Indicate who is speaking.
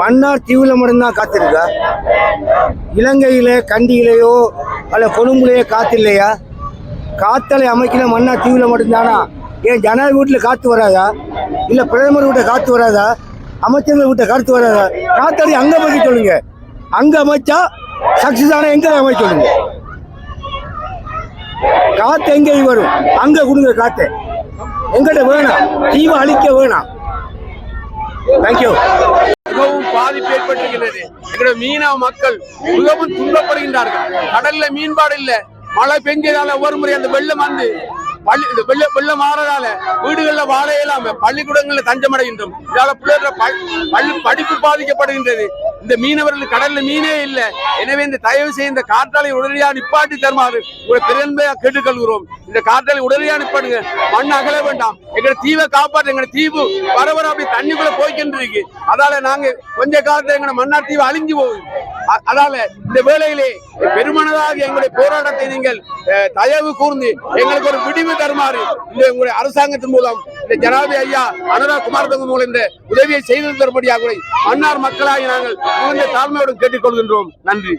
Speaker 1: மன்னார் தீவில் மட்டும்தான் காத்திருக்கா? இலங்கையில கண்டியிலேயோ அல்ல கொழும்புலையோ காத்து இல்லையா காத்தலை அமைக்கல மன்னார் தீவில் மட்டும்தானா? ஏன் ஜனாதி வீட்டில் காத்து வராதா? இல்ல பிரதமர் வீட்டை காத்து வராதா? அமைச்சர்கள் வீட்டை காத்து வராதா? காத்தடி அங்க அமைக்க சொல்லுங்க. அங்க அமைச்சா சக்சஸ் ஆனா எங்க அமைக்க சொல்லுங்க. காத்து எங்க வரும். அங்க கொடுங்க காத்து. எங்கிட்ட வேணாம். தீவை அழிக்க வேணாம். தேங்க்யூ
Speaker 2: பாதிப்பு ஏற்பட்டிருக்கிறது எங்களுடைய மீனவ மக்கள் மிகவும் துன்பப்படுகின்றார்கள். கடல்ல மீன்பாடு இல்ல. மழை பெஞ்சதால ஒவ்வொரு முறை அந்த வெள்ளம் வந்து பள்ளி இந்த வெள்ள வெள்ளம் மாறதால வீடுகள்ல வாழ இயலாம. பள்ளிக்கூடங்கள்ல தஞ்சமடைகின்றோம். இதால பிள்ளைகள பள்ளி படிப்பு பாதிக்கப்படுகின்றது. இந்த மீனவர்கள் கடல்ல மீனே இல்லை. எனவே இந்த தயவு செய்து இந்த காற்றாலை உடனடியாக நிப்பாட்டி தருமாறு உங்களை பெருமையாக கேட்டுக்கொள்கிறோம். இந்த காற்றாலை உடனடியாக நிப்பாடுங்க மண் அகல வேண்டாம். எங்களை தீவை காப்பாற்று எங்களை தீவு வர வர அப்படி தண்ணிக்குள்ள போய்க்கிட்டு இருக்கு அதால நாங்க கொஞ்ச காலத்துல எங்களை மன்னார் தீவு அழிஞ்சு போகுது. அதால இந்த வேளையிலே பெருமனதாக எங்களுடைய போராட்டத்தை நீங்கள் தயவு கூர்ந்து எங்களுக்கு ஒரு விடிவு தருமாறு இந்த உங்களுடைய அரசாங்கத்தின் மூலம் இந்த ஜனாதிபதி ஐயா அனுராக் குமார் மூலம் இந்த உதவியை செய்து தரும்படியாக மன்னார் மக்களாகி நாங்கள் மிகுந்த தாழ்மையோடு கேட்டுக்கொள்கின்றோம். நன்றி.